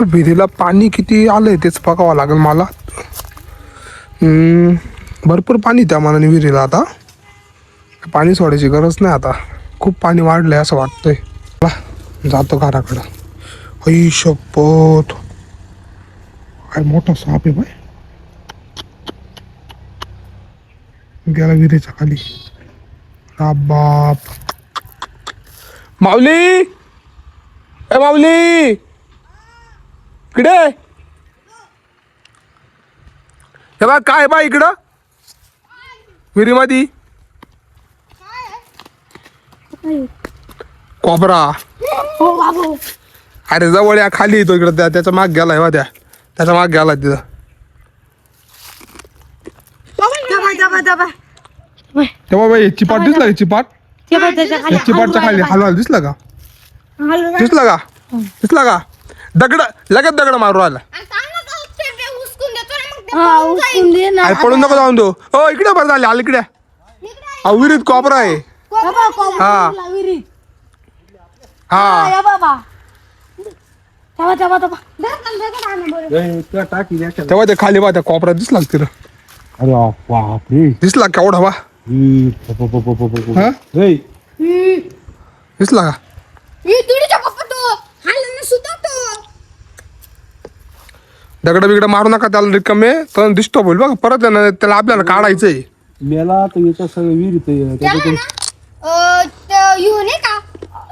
विहिरीला पाणी किती आलंय तेच बघावं लागेल मला. भरपूर पाणी त्या मनाने विहिरीला आता. पाणी सोडायची गरज नाही आता. खूप पाणी वाढलंय असं वाटतंय. चला, जातो घराकडं. आई शपथ. काय मोठा साप आहे बाय गेला विहिरीच्या खाली. बाप. माऊली! ए माऊली! इकडे. हे बघ काय बा इकडं? विहिरीमध्ये कोबरा. अरे जवळ या खाली येतो इकडं. त्या त्याचा माग गेलाय बा त्या. त्याचा माग गेला तिथं. तेव्हा बाई चिपाट दिसला चिपाट? चिपाटच्या खाली. हलवाल दिसला का. दिसला का? दिसला का? दगड लगेच दगड मारू आला हा उचलून दे ना. अरे पडून नको जाऊन दो हो इकडे बरं झाले आल इकडे अहो, विहिरीत कोपरा आहे. बाबा, हा. विहिरीत. हा. या बाबा. दबा दबा दबा दगड, दगड आणा बरं. तेव्हा ते खाली बा त्या कोपऱ्यात दिसला का अरे बापरे. दिसला केवढा बा? हा. दिसला का ही तुडीचा पप्पा तो हालना सुद्धा तो दगड बिगड मारू नका त्याला रिकामे तर दिसतो बोल बघा परत आहे ना त्याला आपल्याला काढायचंय. मेला तर याच्या सगळं विहिरीत त्याला ना अं, त- येऊ नाही का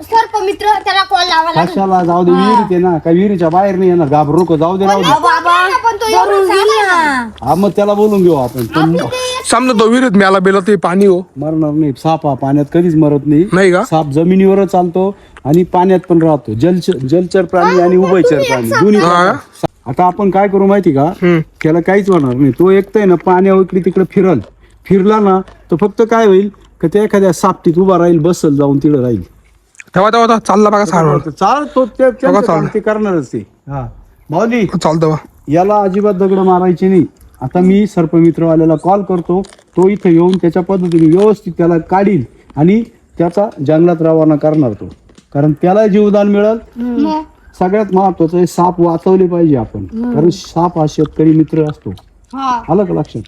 सर्प मित्र त्याला कॉल लावा लागेल. कशाला? जाऊ दे विहिरीत आहे ना काय विहिरीच्या बाहेर नाही येणार घाबरू नको जाऊ दे राहू दे. बाबा पण तो एवढं चांगला. हा मग त्याला बोलून घेऊ आपण. पण समजा तो विहिरीत म्याला बेला ते पाणी हो. मरणार नाही साप हा पाण्यात कधीच मरत नाही. नाही का? साप जमिनीवरच चालतो आणि पाण्यात पण राहतो. जल जलचर प्राणी आणि उभयचर प्राणी दोन्ही हा. आता आपण काय करू माहिती का. त्याला काहीच होणार नाही. तो एकटाय ना पाण्या इकडे तिकडे फिरल. फिरला ना तर फक्त काय होईल? का ते एखाद्या सापटीत उभा राहील बसल जाऊन तिकडे राहील. तेव्हा तेव्हा चालला बघा चाल तो ते- त्यांचं बघा काम चालेल. ते करणारच ते. हा. माऊली चालतं बा याला अजिबात दगड मारायचे नाही. आता मी सर्पमित्रवाल्याला कॉल करतो. तो इथं येऊन त्याच्या पद्धतीने व्यवस्थित त्याला काढील आणि त्याचा जंगलात रवाना करणार तो. कारण त्याला जीवदान मिळेल. मग? सगळ्यात महत्वाचं आहे साप वाचवले पाहिजे आपण. कारण साप हा शेतकरी मित्र असतो. हा. आलं का लक्षात?